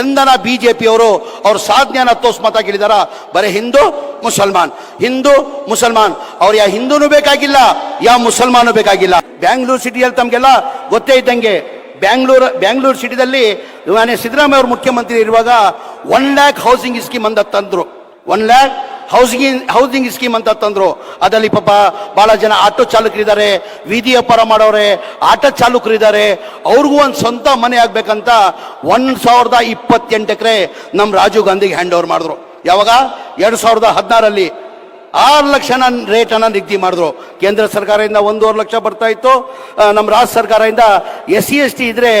ಎಂದನ B J ಪಿಯವರು ಅವ್ರ ಸಾಧನೆಯನ್ನ ತೋರ್ಸ್ ಮತ ಕೇಳಿದಾರ ಬರೀ ಹಿಂದೂ, ಮುಸಲ್ಮಾನ್. ಹಿಂದೂ, ಮುಸಲ್ಮಾನ್. ಅವ್ರು ಯಾ ಹಿಂದೂನು ಬೇಕಾಗಿಲ್ಲ, ಯಾ ಮುಸಲ್ಮಾನು ಬೇಕಾಗಿಲ್ಲ. ಬ್ಯಾಂಗ್ಳೂರು ಸಿಟಿಯಲ್ಲಿ ತಮಗೆಲ್ಲ ಗೊತ್ತೇ ಇದ್ದಂಗೆ ಬ್ಯಾಂಗ್ಳೂರು ಬ್ಯಾಂಗ್ಳೂರು ಸಿಟಿದಲ್ಲಿ ಸಿದ್ದರಾಮಯ್ಯ ಅವರು ಮುಖ್ಯಮಂತ್ರಿ ಇರುವಾಗ ಒನ್ ಲ್ಯಾಕ್ ಹೌಸಿಂಗ್ ಸ್ಕೀಮ್ ಅಂತ ತಂದ್ರು. One lakh housing housing scheme ಅಂತ ತಂದ್ರು. ಅದರಲ್ಲಿ ಪಾಪ ಬಹಳ ಜನ ಆಟೋ ಚಾಲಕರಿದ್ದಾರೆ ವೀದಿ ವ್ಯಾಪಾರ ಮಾಡೋರೆ, ಆಟೋ ಚಾಲಕರಿದ್ದಾರೆ. ಅವ್ರಿಗೂ ಒಂದು ಸ್ವಂತ ಮನೆ ಆಗ್ಬೇಕಂತ ಒಂದ್ ಸಾವಿರದ ಇಪ್ಪತ್ತೆಂಟು ಎಕರೆ ನಮ್ಮ ರಾಜೀವ್ ಗಾಂಧಿಗೆ ಹ್ಯಾಂಡ್ ಓವರ್ ಮಾಡಿದ್ರು. ಯಾವಾಗ? ಎರಡು ಸಾವಿರದ ಹದಿನಾರಲ್ಲಿ ಆರು ಲಕ್ಷನ ರೇಟನ್ನು ನಿಗದಿ ಮಾಡಿದ್ರು. ಕೇಂದ್ರ ಸರ್ಕಾರದಿಂದ ಒಂದೂವರೆ ಲಕ್ಷ ಬರ್ತಾ ಇತ್ತು. ನಮ್ಮ ರಾಜ್ಯ ಸರ್ಕಾರದಿಂದ ಎಸ್ ಸಿ, ಎಸ್ ಟಿ ಇದ್ರೆ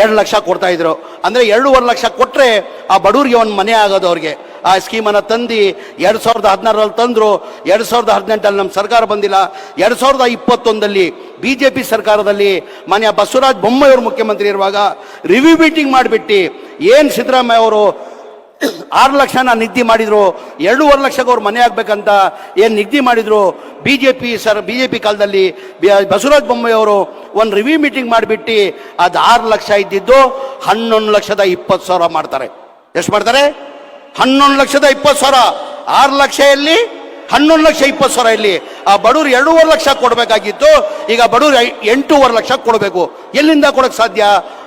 ಎರಡು ಲಕ್ಷ ಕೊಡ್ತಾ ಇದ್ರು. ಅಂದ್ರೆ ಎರಡೂವರೆ ಲಕ್ಷ ಕೊಟ್ರೆ ಆ ಬಡವರಿಗೆ ಒಂದು ಮನೆ ಆಗೋದು ಅವ್ರಿಗೆ. ಆ ಸ್ಕೀಮನ್ನು ತಂದು ಎರಡು ಸಾವಿರದ ಹದಿನಾರರಲ್ಲಿ ತಂದರು. ಎರಡು ಸಾವಿರದ ಹದಿನೆಂಟಲ್ಲಿ ನಮ್ಮ ಸರ್ಕಾರ ಬಂದಿಲ್ಲ. ಎರಡು ಸಾವಿರದ ಇಪ್ಪತ್ತೊಂದಲ್ಲಿ ಬಿ ಜೆ ಪಿ ಸರ್ಕಾರದಲ್ಲಿ ಮಾನ್ಯ ಬಸವರಾಜ ಬೊಮ್ಮಾಯಿಯವರು ಮುಖ್ಯಮಂತ್ರಿ ಇರುವಾಗ ರಿವ್ಯೂ ಮೀಟಿಂಗ್ ಮಾಡಿಬಿಟ್ಟು ಏನು ಸಿದ್ದರಾಮಯ್ಯ ಅವರು ಆರು ಲಕ್ಷನ ನಿಧಿ ಮಾಡಿದರು. ಎರಡೂವರೆ ಲಕ್ಷಕ್ಕೆ ಅವ್ರು ಮನೆ ಆಗ್ಬೇಕಂತ ಏನು ನಿಧಿ ಮಾಡಿದರು. B J P sir B J P ಕಾಲದಲ್ಲಿ ಬಸವರಾಜ ಬೊಮ್ಮಾಯಿ ಅವರು ಒಂದು ರಿವ್ಯೂ ಮೀಟಿಂಗ್ ಮಾಡಿಬಿಟ್ಟು ಅದು ಆರು ಲಕ್ಷ ಇದ್ದಿದ್ದು ಹನ್ನೊಂದು ಲಕ್ಷದ ಇಪ್ಪತ್ತು ಸಾವಿರ ಮಾಡ್ತಾರೆ. ಎಷ್ಟು ಮಾಡ್ತಾರೆ? ಹನ್ನೊಂದು ಲಕ್ಷದ ಇಪ್ಪತ್ತು ಸಾವಿರ. ಆರು ಲಕ್ಷ ಎಲ್ಲಿ? ಹನ್ನೊಂದು ಲಕ್ಷ ಇಪ್ಪತ್ತು ಸಾವಿರ ಇಲ್ಲಿ ಆ ಬಡವ್ರು ಎರಡೂವರೆ ಲಕ್ಷ ಕೊಡಬೇಕಾಗಿತ್ತು. ಈಗ ಬಡವ್ರು ಎಂಟೂವರೆ ಲಕ್ಷ ಕೊಡಬೇಕು. ಎಲ್ಲಿಂದ ಕೊಡಕ್ಕೆ ಸಾಧ್ಯ?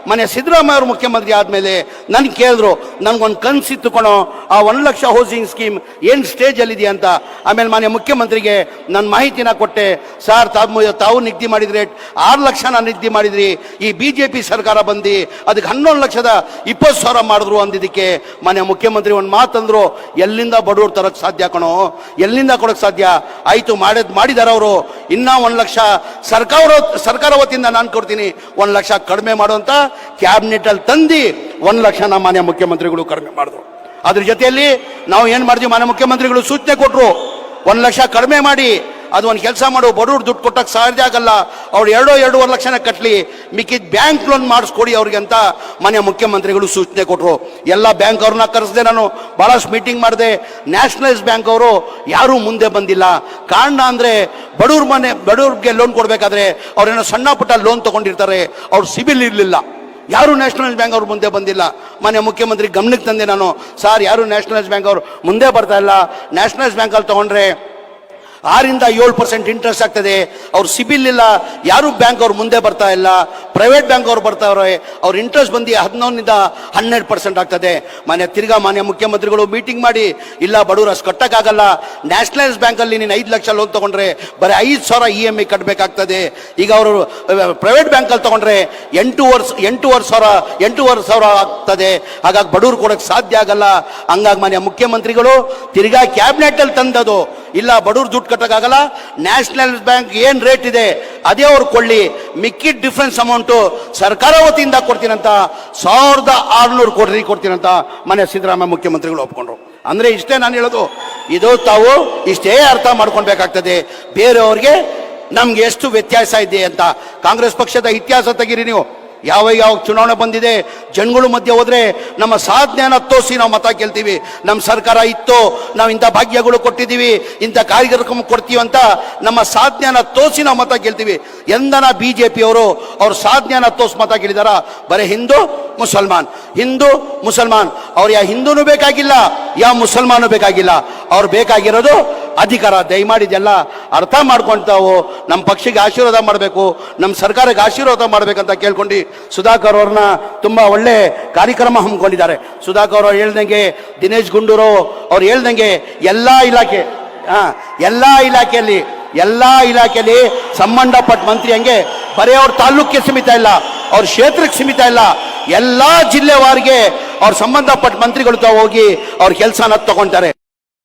ಮನೆ ಸಿದ್ದರಾಮಯ್ಯ ಅವರು ಮುಖ್ಯಮಂತ್ರಿ ಆದಮೇಲೆ ನನಗೆ ಕೇಳಿದ್ರು, ನನಗೊಂದು ಕನಸಿತ್ತು ಕಣೋ, ಆ ಒಂದು ಲಕ್ಷ ಹೌಸಿಂಗ್ ಸ್ಕೀಮ್ ಏನು ಸ್ಟೇಜಲ್ಲಿದೆ ಅಂತ. ಆಮೇಲೆ ಮನೆ ಮುಖ್ಯಮಂತ್ರಿಗೆ ನನ್ನ ಮಾಹಿತಿನ ಕೊಟ್ಟೆ, ಸರ್, ತಾವು ತಾವು ನಿಗದಿ ಮಾಡಿದ್ರಿ, ಆರು ನಾನು ನಿಗದಿ ಮಾಡಿದ್ರಿ, ಈ ಬಿ ಜೆ ಪಿ ಸರ್ಕಾರ ಬಂದು, ಅದಕ್ಕೆ ಹನ್ನೊಂದು ಲಕ್ಷದ ಇಪ್ಪತ್ತು ಸಾವಿರ ಮಾಡಿದ್ರು ಅಂದಿದ್ದಕ್ಕೆ ಮನೆ ಮುಖ್ಯಮಂತ್ರಿ ಒಂದು ಮಾತಂದರು ಎಲ್ಲಿಂದ ಬಡವ್ರು ತರಕ್ಕೆ ಸಾಧ್ಯ ಕಣೋ, ಎಲ್ಲಿಂದ ಕೊಡೋಕೆ ಸಾಧ್ಯ? ಆಯಿತು, ಮಾಡಿದ, ಮಾಡಿದಾರೆ ಅವರು, ಇನ್ನೂ ಒಂದು ಲಕ್ಷ ಸರ್ಕಾರ ಸರ್ಕಾರ ವತಿಯಿಂದ ನಾನು ಕೊಡ್ತೀನಿ, ಒಂದು ಲಕ್ಷ ಕಡಿಮೆ ಮಾಡುವಂತ ಕ್ಯಾಬಿನೆಟ್ ಅಲ್ಲಿ ತಂದು ಒಂದು ಲಕ್ಷನ ಮಾನ್ಯ ಮುಖ್ಯಮಂತ್ರಿಗಳು ಕಡಿಮೆ ಮಾಡಿದ್ರು. ಅದ್ರ ಜೊತೆಯಲ್ಲಿ ನಾವು ಏನು ಮಾಡಿದ್ವಿ, ಮಾನ್ಯ ಮುಖ್ಯಮಂತ್ರಿಗಳು ಸೂಚನೆ ಕೊಟ್ಟರು ಒಂದು ಲಕ್ಷ ಕಡಿಮೆ ಮಾಡಿ, ಅದು ಒಂದು ಕೆಲಸ ಮಾಡು ಬಡವ್ರು ದುಡ್ಡು ಕೊಟ್ಟಕ್ಕೆ ಸಾಧ್ಯ ಆಗಲ್ಲ, ಅವ್ರು ಎರಡೋ ಎರಡೂವರೆ ಲಕ್ಷನ ಕಟ್ಟಲಿ ಮಿಕ್ಕಿದ ಬ್ಯಾಂಕ್ ಲೋನ್ ಮಾಡಿಸ್ಕೊಡಿ ಅವ್ರಿಗೆ ಅಂತ ಮಾನ್ಯ ಮುಖ್ಯಮಂತ್ರಿಗಳು ಸೂಚನೆ ಕೊಟ್ಟರು ಎಲ್ಲ ಬ್ಯಾಂಕ್ ಅವ್ರನ್ನ ಕರೆಸಿದೆ ನಾನು ಭಾಳಷ್ಟು ಮೀಟಿಂಗ್ ಮಾಡಿದೆ. ನ್ಯಾಷನಲೈಸ್ ಬ್ಯಾಂಕ್ ಅವರು ಯಾರೂ ಮುಂದೆ ಬಂದಿಲ್ಲ. ಕಾರಣ ಅಂದರೆ ಬಡವ್ರ ಮನೆ, ಬಡವ್ರಿಗೆ ಲೋನ್ ಕೊಡಬೇಕಾದ್ರೆ ಅವ್ರೇನೋ ಸಣ್ಣ ಪುಟ್ಟ ಲೋನ್ ತೊಗೊಂಡಿರ್ತಾರೆ, ಅವ್ರು ಸಿಬಿಲ್ ಇರಲಿಲ್ಲ. ಯಾರು ನ್ಯಾಷನಲೈಸ್ ಬ್ಯಾಂಕ್ ಅವ್ರು ಮುಂದೆ ಬಂದಿಲ್ಲ? ಮಾನ್ಯ ಮುಖ್ಯಮಂತ್ರಿ ಗಮನಕ್ಕೆ ತಂದೆ ನಾನು. ಸರ್, ಯಾರು ನ್ಯಾಷನಲೈಸ್ ಬ್ಯಾಂಕ್ ಅವರು ಮುಂದೆ ಬರ್ತಾ ಇಲ್ಲ? ನ್ಯಾಷನಲೈಸ್ ಬ್ಯಾಂಕಲ್ಲಿ ತೊಗೊಂಡ್ರೆ ಆರಿಂದ ಏಳು ಪರ್ಸೆಂಟ್ ಇಂಟ್ರೆಸ್ಟ್ ಆಗ್ತದೆ. ಅವ್ರು ಸಿಬಿಲ್ ಇಲ್ಲ, ಯಾರು ಬ್ಯಾಂಕ್ ಅವ್ರು ಮುಂದೆ ಬರ್ತಾ ಇಲ್ಲ ಪ್ರೈವೇಟ್ ಬ್ಯಾಂಕ್ ಅವ್ರು ಬರ್ತಾವ್ರೆ ಅವ್ರ ಇಂಟ್ರೆಸ್ಟ್ ಬಂದು ಹದಿನೊಂದರಿಂದ ಹನ್ನೆರಡು ಪರ್ಸೆಂಟ್ ಆಗ್ತದೆ. ಮಾನ್ಯ ತಿರ್ಗಾ, ಮಾನ್ಯ ಮುಖ್ಯಮಂತ್ರಿಗಳು ಮೀಟಿಂಗ್ ಮಾಡಿ, ಇಲ್ಲ ಬಡವರು ಅಷ್ಟು ಕಟ್ಟಕ್ಕಾಗಲ್ಲ ನ್ಯಾಷನಲೈಸ್ ಬ್ಯಾಂಕಲ್ಲಿ ನೀನು ಐದು ಲಕ್ಷ ಲೋನ್ ತಗೊಂಡ್ರೆ, ಬರೀ ಐದು ಸಾವಿರ ಇ ಎಂ ಐ ಕಟ್ಟಬೇಕಾಗ್ತದೆ ಈಗ ಅವರು ಪ್ರೈವೇಟ್ ಬ್ಯಾಂಕಲ್ಲಿ ತಗೊಂಡ್ರೆ ವರ್ಷ ಎಂಟೂವರೆ ಸಾವಿರ ಎಂಟೂವರೆ ಸಾವಿರ ಆಗ್ತದೆ. ಹಾಗಾಗಿ ಬಡವರು ಕೊಡಕ್ಕೆ ಸಾಧ್ಯ ಆಗಲ್ಲ. ಹಂಗಾಗಿ ಮಾನ್ಯ ಮುಖ್ಯಮಂತ್ರಿಗಳು, ತಿರ್ಗಾ ಕ್ಯಾಬಿನೆಟ್ ಅಲ್ಲಿ ತಂದದು ಇಲ್ಲ ಬಡವ್ರು ದುಡ್ಡು ಕಟ್ಟೋಕ್ಕಾಗಲ್ಲ ನ್ಯಾಷನಲ್ ಬ್ಯಾಂಕ್ ಏನು ರೇಟ್ ಇದೆ, ಅದೇ ಅವ್ರು ಕೊಳ್ಳಿ. ಮಿಕ್ಕಿದ ಡಿಫ್ರೆನ್ಸ್ ಅಮೌಂಟು ಸರ್ಕಾರ ವತಿಯಿಂದ ಕೊಡ್ತೀನಂತ, ಸಾವಿರದ ಆರುನೂರು ಕೋಟಿ ಕೊಡ್ತೀನಂತ ಮನೆ ಸಿದ್ದರಾಮಯ್ಯ ಮುಖ್ಯಮಂತ್ರಿಗಳು ಒಪ್ಕೊಂಡ್ರು. ಅಂದ್ರೆ ಇಷ್ಟೇ ನಾನು ಹೇಳೋದು. ಇದು ತಾವು ಇಷ್ಟೇ ಅರ್ಥ ಮಾಡ್ಕೊಳ್ಬೇಕಾಗ್ತದೆ. ಬೇರೆಯವ್ರಿಗೆ ನಮ್ಗೆ ಎಷ್ಟು ವ್ಯತ್ಯಾಸ ಇದೆ ಅಂತ. ಕಾಂಗ್ರೆಸ್ ಪಕ್ಷದ ಇತಿಹಾಸ ತೆಗೀರಿ ನೀವು. ಯಾವ ಯಾವ ಚುನಾವಣೆ ಬಂದಿದೆ, ಜನಗಳು ಮಧ್ಯೆ ಹೋದ್ರೆ ನಮ್ಮ ಸಾಧನೆಯನ್ನು ತೋರಿಸಿ ನಾವು ಮತ ಕೇಳ್ತೀವಿ. ನಮ್ಮ ಸರ್ಕಾರ ಇತ್ತು, ನಾವು ಇಂಥ ಭಾಗ್ಯಗಳು ಕೊಟ್ಟಿದ್ದೀವಿ, ಇಂಥ ಕಾರ್ಯಕ್ರಮ ಕೊಡ್ತೀವಿ ಅಂತ ನಮ್ಮ ಸಾಧನೆಯನ್ನು ತೋರಿಸಿ ನಾವು ಮತ ಕೇಳ್ತೀವಿ. ಎಂದನ ಬಿ ಜೆ ಪಿಯವರು ಅವ್ರ ಸಾಧನೆಯನ್ನು ತೋರಿಸಿ ಮತ ಕೇಳಿದಾರ? ಬರೀ ಹಿಂದೂ, ಮುಸಲ್ಮಾನ್. ಹಿಂದೂ, ಮುಸಲ್ಮಾನ್. ಅವ್ರು ಯಾ ಹಿಂದೂನು ಬೇಕಾಗಿಲ್ಲ, ಯಾ ಮುಸಲ್ಮಾನು ಬೇಕಾಗಿಲ್ಲ. ಅವ್ರು ಬೇಕಾಗಿರೋದು ಅಧಿಕಾರ ದಯಮಾಡಿ ಇದೆಲ್ಲ ಅರ್ಥ ಮಾಡ್ಕೊಂತಾವು ನಮ್ಮ ಪಕ್ಷಕ್ಕೆ ಆಶೀರ್ವಾದ ಮಾಡಬೇಕು ನಮ್ಮ ಸರ್ಕಾರಕ್ಕೆ ಆಶೀರ್ವಾದ ಮಾಡಬೇಕಂತ ಕೇಳ್ಕೊಂಡು ಸುಧಾಕರ್ ಅವ್ರನ್ನ ತುಂಬಾ ಒಳ್ಳೆ ಕಾರ್ಯಕ್ರಮ ಹಮ್ಮಿಕೊಂಡಿದ್ದಾರೆ. ಸುಧಾಕರ್ ಅವ್ರು ಹೇಳ್ದಂಗೆ, ದಿನೇಶ್ ಗುಂಡೂರು ಅವ್ರು ಹೇಳ್ದಂಗೆ, ಎಲ್ಲ ಇಲಾಖೆ, ಹಾ, ಎಲ್ಲ ಇಲಾಖೆಯಲ್ಲಿ ಎಲ್ಲ ಇಲಾಖೆಯಲ್ಲಿ ಸಂಬಂಧಪಟ್ಟ ಮಂತ್ರಿ ಹಂಗೆ, ಬರೀ ಅವ್ರ ತಾಲೂಕಿಗೆ ಸೀಮಿತ ಇಲ್ಲ, ಅವ್ರ ಕ್ಷೇತ್ರಕ್ಕೆ ಸೀಮಿತ ಇಲ್ಲ, ಎಲ್ಲ ಜಿಲ್ಲೆವಾರಿಗೆ ಅವ್ರ ಸಂಬಂಧಪಟ್ಟ ಮಂತ್ರಿಗಳು ಹೋಗಿ ಅವ್ರ ಕೆಲಸನ ತಗೊಂತಾರೆ.